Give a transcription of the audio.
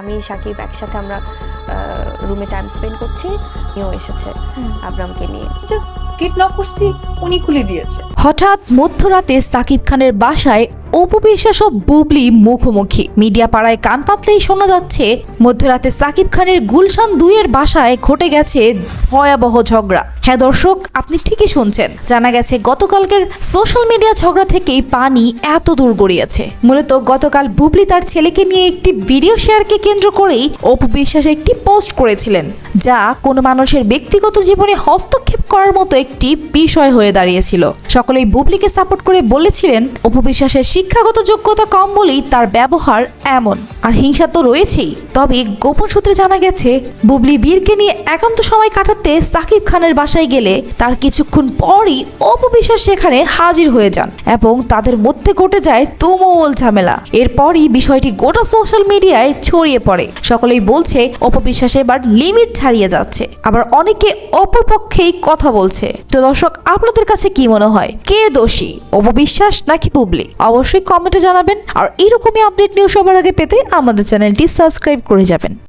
আমি সাকিব একসাথে আমরা রুমে টাইম স্পেন্ড করছি। নিয়েও এসেছে আব্রামকে নিয়ে। জাস্ট করছি উনি খুলে দিয়েছে। হঠাৎ মধ্যরাতে সাকিব খানের বাসায় অপু বিশ্বাস ও বুবলি মুখোমুখি। মিডিয়া পাড়ায় কান পাতলেই শোনা যাচ্ছে মধ্যরাতে সাকিব খানের গুলশান দুইয়ের বাসায় ঘটে গেছে ভয়াবহ ঝগড়া। হ্যাঁ দর্শক, আপনি ঠিকই শুনছেন। জানা গেছে, গতকালকের সোশ্যাল মিডিয়া ঝগড়া থেকেই পানি এত দূর গড়িয়েছে। মূলত গতকাল বুবলি তার ছেলেকে নিয়ে একটি ভিডিও শেয়ারকে কেন্দ্র করেই অপু বিশ্বাস একটি পোস্ট করেছিলেন, যা কোনো মানুষের ব্যক্তিগত জীবনে হস্তক্ষেপ করার মতো একটি বিষয় হয়ে দাঁড়িয়েছিল। সকলেই বুবলিকে সাপোর্ট করে বলেছিলেন, অপু বিশ্বাসের শিক্ষাগত যোগ্যতা কম বলেই তার ব্যবহার এমন, আর হিংসা তো রয়েছেই। তবে গোপন সূত্রে জানা গেছে, বুবলি বীরকে নিয়ে একান্ত সময় কাটাতে সাকিব খানের বাসায় গেলে তার কিছুক্ষণ পরই অপু বিশ্বাস সেখানে হাজির হয়ে যান এবং তাদের মধ্যে ঘটে যায় তুমুল ঝামেলা। এরপরই বিষয়টি গোটা সোশ্যাল মিডিয়ায় ছড়িয়ে পড়ে। সকলেই বলছে, অপবিশ্বাস এবার লিমিট ছাড়িয়ে যাচ্ছে। আবার অনেকে অপর পক্ষেই কথা বলছে। তো দর্শক, আপনাদের কাছে কি মনে হয়? কে দোষী, অপবিশ্বাস নাকি বুবলি? অবশ্যই কমেন্টে জানাবেন। আর এরকমই আপডেট নিউজ সবার আগে পেতে আমাদের চ্যানেলটি সাবস্ক্রাইব করে যাবেন।